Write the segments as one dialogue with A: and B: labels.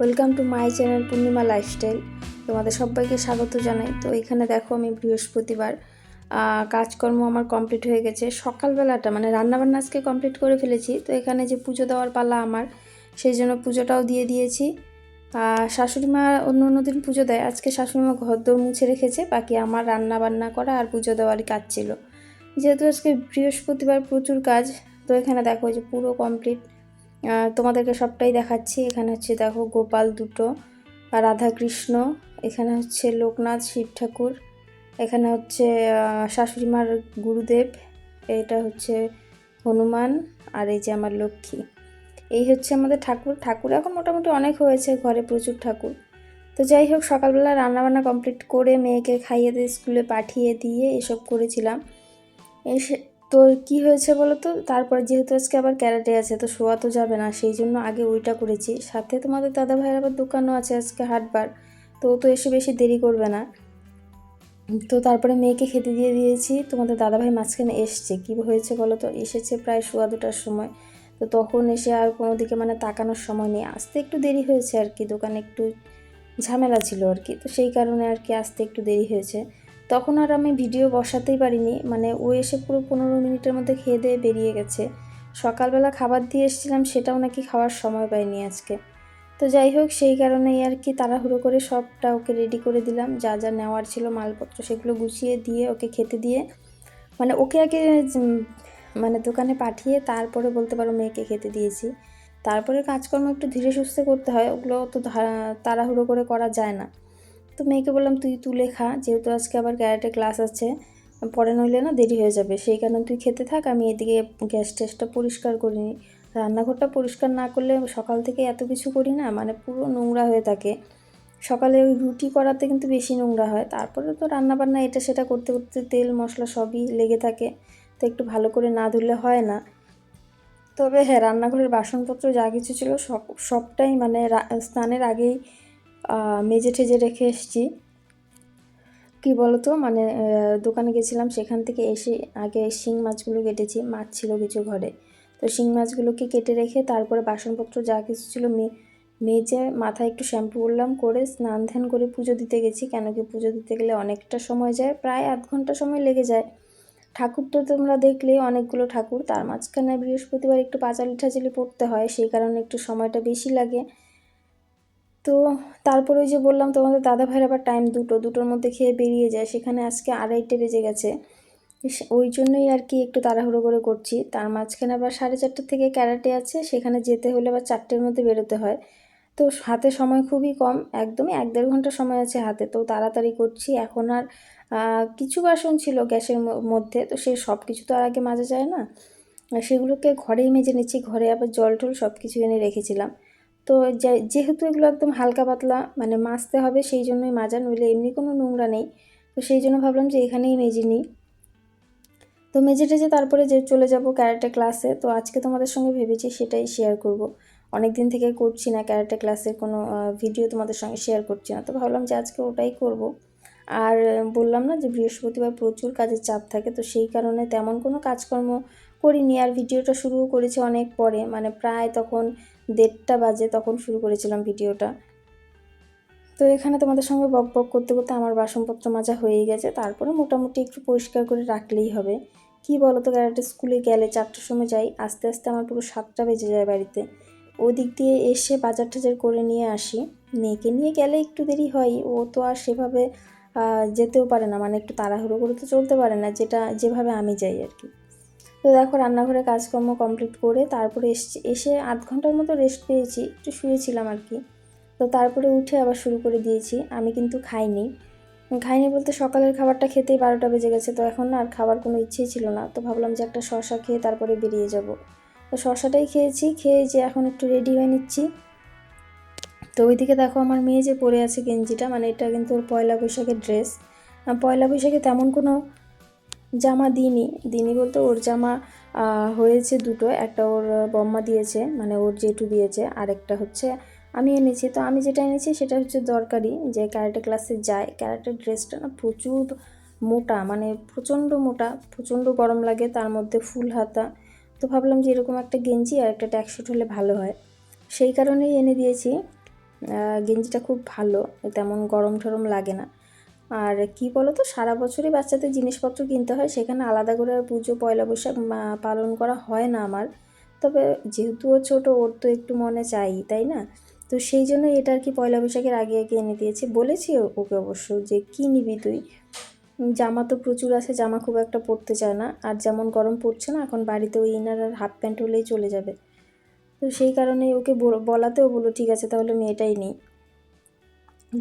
A: Welcome to my channel Purnima lifestyle তোমাদের সবাইকে স্বাগত জানাই। তো এখানে দেখো আমি বৃহস্পতিবার। কাজকর্ম আমার কমপ্লিট হয়ে গেছে। সকালবেলাটা মানে রান্নাবান্না আজকে কমপ্লিট করে ফেলেছি। তো এখানে যে পুজো দেওয়ার পালা আমার, সেই জন্য পুজোটাও দিয়ে দিয়েছি। শাশুড়ি মা অন্য অন্য দিন পুজো দেয়। আজকে শাশুড়ি মা ঘর দৌড় মুছে রেখেছে। বাকি আমার রান্না বান্না করা আর পুজো দেওয়ারই কাজ ছিল। যেহেতু আজকে বৃহস্পতিবার প্রচুর কাজ, তো এখানে দেখো যে পুরো কমপ্লিট তোমাদেরকে সবটাই দেখাচ্ছি। এখানে হচ্ছে দেখো গোপাল দুটো আর রাধা কৃষ্ণ এখানে হচ্ছে লোকনাথ শিব ঠাকুর এখানে হচ্ছে আহ, শাশুড়ি মার গুরুদেব এটা হচ্ছে হনুমান আর এই যে আমার লক্ষ্মী। এই হচ্ছে আমাদের ঠাকুর। ঠাকুর এখন মোটামুটি অনেক হয়েছে ঘরে প্রচুর ঠাকুর। তো যাই হোক সকালবেলা রান্নাবান্না কমপ্লিট করে মেয়েকে খাইয়ে দিয়ে স্কুলে পাঠিয়ে দিয়ে এসব করেছিলাম। এসে তো কি হয়েছে বলো তো তারপর যেহেতু আজকে আবার ক্যারাটে আছে, তো শোয়া তো যাবে না, সেই জন্য আগে ওইটা করেছি। সাথে তোমাদের দাদা ভাইয়ের আবার দোকানও আছে আজকে হাটবার, তো তো এসে বেশি দেরি করবে না। তো তারপরে মেয়েকে খেতে দিয়ে দিয়েছি, তোমাদের দাদাভাই মাঝখানে এসছে। কী হয়েছে বলো তো এসেছে প্রায় সোয়া দুটার সময়, তো তখন এসে আর কোনো দিকে মানে তাকানোর সময় নেই। আসতে একটু দেরি হয়েছে আর কি, দোকানে একটু ঝামেলা ছিল আর কি, তো সেই কারণে আর কি আসতে একটু দেরি হয়েছে। তখন আর আমি ভিডিও বসাতেই পারিনি। মানে ও এসে পুরো পনেরো মিনিটের মধ্যে খেয়ে দিয়ে বেরিয়ে গেছে। সকালবেলা খাবার দিয়ে এসেছিলাম, সেটাও নাকি খাওয়ার সময় পাইনি আজকে। তো যাই হোক, সেই কারণেই আর কি তাড়াহুড়ো করে সবটা ওকে রেডি করে দিলাম। যা যা নেওয়ার ছিল মালপত্র সেগুলো গুছিয়ে দিয়ে ওকে খেতে দিয়ে মানে ওকে আগে মানে দোকানে পাঠিয়ে তারপরে বলতে পারো মেয়েকে খেতে দিয়েছি। তারপরে কাজকর্ম একটু ধীরে সুস্থে করতে হয়, ওগুলো তো তাড়াহুড়ো করে করা যায় না। তো মেয়েকে বললাম, তুই তুলে খা, যেহেতু আজকে আবার ক্যারেটে ক্লাস আছে, পরে নইলে না দেরি হয়ে যাবে। সেই কারণে তুই খেতে থাক, আমি এদিকে গ্যাস ট্যাসটা পরিষ্কার করি রান্নাঘরটা পরিষ্কার না করলে সকাল থেকে এত কিছু করি না মানে পুরো নোংরা হয়ে থাকে। সকালে ওই রুটি করাতে কিন্তু বেশি নোংরা হয়। তারপরে তো রান্নাবান্না এটা সেটা করতে করতে তেল, মশলা সবই লেগে থাকে, তো একটু ভালো করে না ধুলে হয় না। তবে হ্যাঁ রান্নাঘরের বাসনপত্র যা কিছু ছিল সব, সবটাই মানে স্নানের আগেই মেজে ঠেজে রেখে এসেছি। কি বলতো? মানে দোকানে গেছিলাম, সেখান থেকে এসে আগে শিং মাছগুলো কেটেছি। মাছ ছিল কিছু ঘরে। তো শিং মাছগুলোকে কেটে রেখে তারপরে বাসনপত্র যা কিছু ছিল মেজে মাথায় একটু শ্যাম্পু করলাম, করে স্নান ধ্যান করে পুজো দিতে গেছি। কেন কি পুজো দিতে গেলে অনেকটা সময় যায়, প্রায় আধ ঘণ্টা সময় লেগে যায়। ঠাকুর তো তোমরা দেখলে, অনেকগুলো ঠাকুর। তার মাঝখানে বৃহস্পতিবার একটু পাঁচালি ঠাচালি পড়তে হয়, সেই কারণে একটু সময়টা বেশি লাগে। তো তারপরে ওই যে বললাম তোমাদের দাদা ভাইয়ের আবার টাইম দুটো, দুটোর মধ্যে খেয়ে বেরিয়ে যায়, সেখানে আজকে আড়াইটে বেজে গেছে। ওই জন্যই আর কি একটু তাড়াহুড়ো করে করছি। তার মাঝখানে আবার সাড়ে চারটের থেকে ক্যারাটে আছে, সেখানে যেতে হলে আবার চারটের মধ্যে বেরোতে হয়। তো হাতে সময় খুবই কম, একদমই এক দেড় ঘণ্টা সময় আছে হাতে, তো তাড়াতাড়ি করছি। এখন আর কিছু বাসন ছিল গ্যাসের মধ্যে, তো সে সব কিছু তো আর আগে মাজা যায় না। সেগুলোকে ঘরেই মেজে নিচ্ছি, ঘরে আবার জল টল সব কিছু এনে রেখেছিলাম। তো যেহেতু এগুলো একদম হালকা পাতলা মানে মাজতে হবে সেই জন্যই মাজা নইলে এমনি কোনো নোংরা নেই। তো সেই জন্য ভাবলাম যে এখানেই মেজে নিই। তো মেজে টেজে তারপরে যে চলে যাব ক্যারাটে ক্লাসে, তো আজকে তোমাদের সঙ্গে ভেবেছি সেটাই শেয়ার করব। অনেক দিন থেকে করছি না ক্যারাটে ক্লাসের কোনো ভিডিও তোমাদের সঙ্গে শেয়ার করছি না। তো ভাবলাম যে আজকে ওটাই করব। আর বললাম না যে বৃহস্পতিবার প্রচুর কাজের চাপ থাকে, তো সেই কারণে তেমন কোনো কাজকর্ম করিনি। আর ভিডিওটা শুরুও করেছি অনেক পরে মানে প্রায় তখন দেড়টা বাজে তখন শুরু করেছিলাম ভিডিওটা। তো এখানে তোমাদের সঙ্গে বক বক করতে করতে আমার বাসনপত্র মাজা হয়েই গেছে। তারপরে মোটামুটি একটু পরিষ্কার করে রাখলেই হবে। কি বলো তো ক্যারাটে স্কুলে গেলে চারটার সময় যাই, আস্তে আস্তে আমার পুরো সাতটা বেজে যায় বাড়িতে। ওদিক দিয়ে এসে বাজার টাজার করে নিয়ে আসি। মেয়েকে নিয়ে গেলে একটু দেরি হয়, ও তো আর সেভাবে যেতেও পারে না। মানে একটু তাড়াহুড়ো করে তো চলতে পারে না, যেটা, যেভাবে আমি যাই আর কি। তো দেখো রান্নাঘরে কাজকর্ম কমপ্লিট করে তারপরে এসছি। এসে আধ ঘণ্টার মতো রেস্ট পেয়েছি, একটু শুয়েছিলাম আর কি। তো তারপরে উঠে আবার শুরু করে দিয়েছি। আমি কিন্তু খাইনি। খাইনি বলতে সকালের খাবারটা খেতেই বারোটা বেজে গেছে, তো এখন আর খাবার কোনো ইচ্ছেই ছিল না। তো ভাবলাম যে একটা শশা খেয়ে তারপরে বেরিয়ে যাব। তো শশাটাই খেয়েছি, খেয়ে যে এখন একটু রেডি হয়ে নিচ্ছি। তো ওইদিকে দেখো আমার মেয়ে যে পরে আছে গেঞ্জিটা মানে এটা কিন্তু ওর পয়লা বৈশাখের ড্রেস পয়লা বৈশাখে তেমন কোনো জামা দিইনি। দিইনি বলতে ওর জামা হয়েছে দুটো। একটা ওর বম্মা দিয়েছে মানে ওর জেঠু দিয়েছে। আর একটা হচ্ছে আমি এনেছি। তো আমি যেটা এনেছি সেটা হচ্ছে দরকারি যে ক্যারাটে ক্লাসে যায়। ক্যারাটের ড্রেসটা না প্রচুর মোটা মানে প্রচণ্ড মোটা, প্রচণ্ড গরম লাগে, তার মধ্যে ফুল হাতা। তো ভাবলাম যে এরকম একটা গেঞ্জি আর একটা ট্যাক্সুট হলে ভালো হয়। সেই কারণেই এনে দিয়েছি। গেঞ্জিটা খুব ভালো, তেমন গরম টরম লাগে না। আর কি বলো তো সারা বছরই বাচ্চাদের জিনিসপত্র কিনতে হয়, সেখানে আলাদা করে আর পুজো, পয়লা বৈশাখ পালন করা হয় না আমার। তবে যেহেতু ও ছোটো, ওর তো একটু মনে চাই, তাই না? তো সেই জন্য এটা আর কি পয়লা বৈশাখের আগে আগে এনে দিয়েছি। বলেছি ওকে অবশ্য যে, কী নিবি তুই? জামা তো প্রচুর আছে, জামা খুব একটা পরতে চায় না। আর যেমন গরম পড়ছে না, এখন বাড়িতে ওই ইনার আর হাফ প্যান্ট হলেই চলে যাবে। তো সেই কারণে ওকে বল- বলাতেও বলো ঠিক আছে, তাহলে আমি এটাই নিই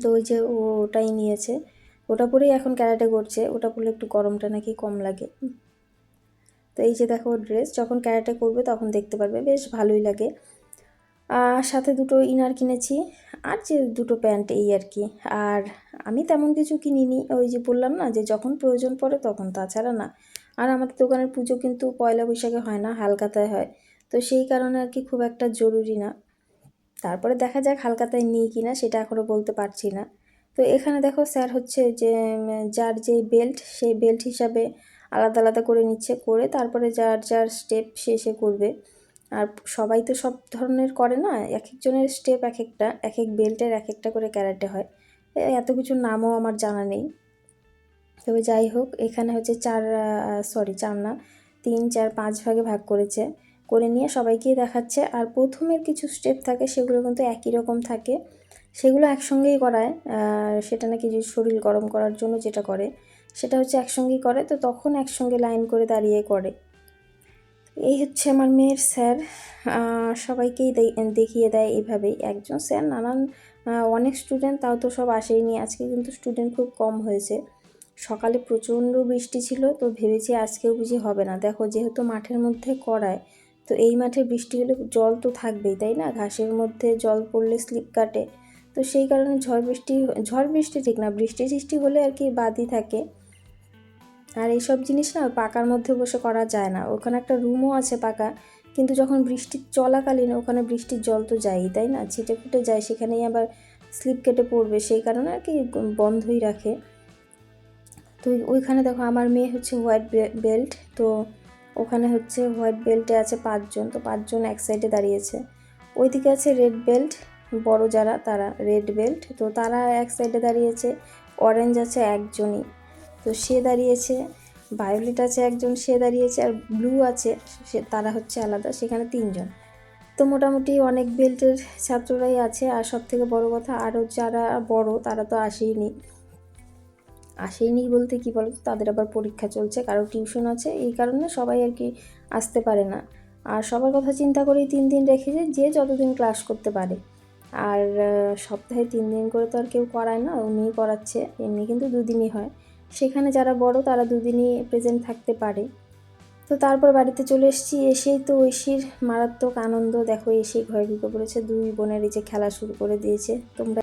A: তো ওই যে, ও, ওটাই নিয়েছে। ওটা পরেই এখন ক্যারাটে করছে, ওটা পরলে একটু গরমটা নাকি কম লাগে। তো এই যে দেখো ড্রেস যখন ক্যারাটে করবে তখন দেখতে পারবে, বেশ ভালোই লাগে। আর সাথে দুটো ইনার কিনেছি, আর যে দুটো প্যান্ট এই আর কি। আর আমি তেমন কিছু কিনিনি, ওই যে বললাম না যে যখন প্রয়োজন পড়ে তখন, তাছাড়া না। আর আমাদের দোকানের পুজো কিন্তু পয়লা বৈশাখে হয় না, হালকাতায় হয়। তো সেই কারণে আর কি খুব একটা জরুরি না। তারপরে দেখা যাক হালকাতায় নিই কি না সেটা এখনও বলতে পারছি না। তো এখানে দেখো স্যার হচ্ছে যে যার যে বেল্ট সেই বেল্ট হিসাবে আলাদা আলাদা করে নিচ্ছে, করে তারপরে যার যার স্টেপ সে সে করবে। আর সবাই তো সব ধরনের করে না এক একজনের স্টেপ এক একটা এক এক বেল্টের এক একটা করে ক্যারাটে হয়। এত কিছু নামও আমার জানা নেই। তবে যাই হোক, এখানে হচ্ছে চার সরি চার না, তিন, চার, পাঁচ ভাগে ভাগ করেছে। করে নিয়ে সবাইকেই দেখাচ্ছে। আর প্রথমের কিছু স্টেপ থাকে, সেগুলো কিন্তু একই রকম থাকে। সেগুলো একসঙ্গেই করায় সেটা নাকি যে শরীর গরম করার জন্য যেটা করে, সেটা হচ্ছে একসঙ্গেই করে, তো তখন একসঙ্গে লাইন করে দাঁড়িয়ে করে। এই হচ্ছে আমার মেয়ের স্যার সবাইকেই দেখিয়ে দেয় এইভাবেই একজন স্যার নানান অনেক স্টুডেন্ট তাও তো সব আসেইনি আজকে, কিন্তু স্টুডেন্ট খুব কম হয়েছে। সকালে প্রচণ্ড বৃষ্টি ছিল, তো ভেবেছি আজকেও বুঝি হবে না। দেখো, যেহেতু মাঠের মধ্যে করায়, তো এই মাঠে বৃষ্টি হলে জল তো থাকবেই, তাই না? ঘাসের মধ্যে জল পড়লে স্লিপ কাটে। তো সেই কারণে ঝড় বৃষ্টি ঝড় বৃষ্টি ঠিক না, বৃষ্টি টিষ্টি হলে আর কি বাদই থাকে। আর এইসব জিনিস না পাকার মধ্যে বসে করা যায় না। ওখানে একটা রুমও আছে পাকা, কিন্তু যখন বৃষ্টি চলাকালীন ওখানে বৃষ্টির জল তো যায়ই, তাই না? ছিটে ফুটে যায়, সেখানেই আবার স্লিপ কেটে পড়বে, সেই কারণে আর কি বন্ধই রাখে। তো ওইখানে দেখো আমার মেয়ে হচ্ছে হোয়াইট বেল্ট, তো ওখানে হচ্ছে হোয়াইট বেল্টে আছে পাঁচজন, তো পাঁচজন এক সাইডে দাঁড়িয়েছে। ওইদিকে আছে রেড বেল্ট বড় যারা, তারা রেড বেল্ট তো তারা এক সাইডে দাঁড়িয়েছে অরেঞ্জ আছে একজনই। তো সে দাঁড়িয়েছে ভায়োলেট আছে একজন, সে দাঁড়িয়েছে, আর ব্লু আছে, সে, তারা হচ্ছে আলাদা, সেখানে তিনজন। তো মোটামুটি অনেক বেল্টের ছাত্ররাই আছে, আর সব থেকে বড় কথা আরও যারা বড়, তারা তো আসেইনি। আসেইনি বলতে কি বলতো, তাদের আবার পরীক্ষা চলছে, কারও টিউশন আছে, এই কারণে সবাই আর কি আসতে পারে না। আর সবার কথা চিন্তা করেই তিন দিন রেখেছে যে যতদিন ক্লাস করতে পারে। আর সপ্তাহে তিন দিন করে তো আর কেউ করায় না, উনিই করাচ্ছে, এমনি কিন্তু দুদিনই হয়। সেখানে যারা বড় তারা দুদিনই প্রেজেন্ট থাকতে পারে। তো তারপর বাড়িতে চলে এসেছি, এসেই তো ঐশীর মারাত্মক আনন্দ। দেখো এসেই ঘরে ঢুকে পড়েছে, দুই বোনের এই যে খেলা শুরু করে দিয়েছে, তোমরা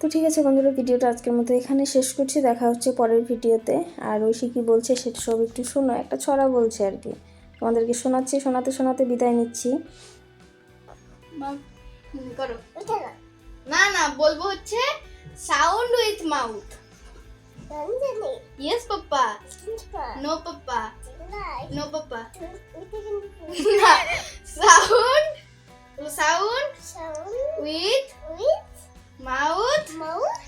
A: তো ঠিক আছে বন্ধুরা, ভিডিওটা আজকের মতো এখানে শেষ করছি, দেখা হচ্ছে পরের ভিডিওতে। আর ঐশী কী বলছে সেটা সব একটু শোনো, একটা ছড়া বলছে আর কি। তোমাদেরকে শোনাচ্ছি, শোনাতে শোনাতে বিদায় নিচ্ছি।
B: করো না না বলবো হচ্ছে sound with mouth yes papa no papa no papa না sound sound with mouth mouth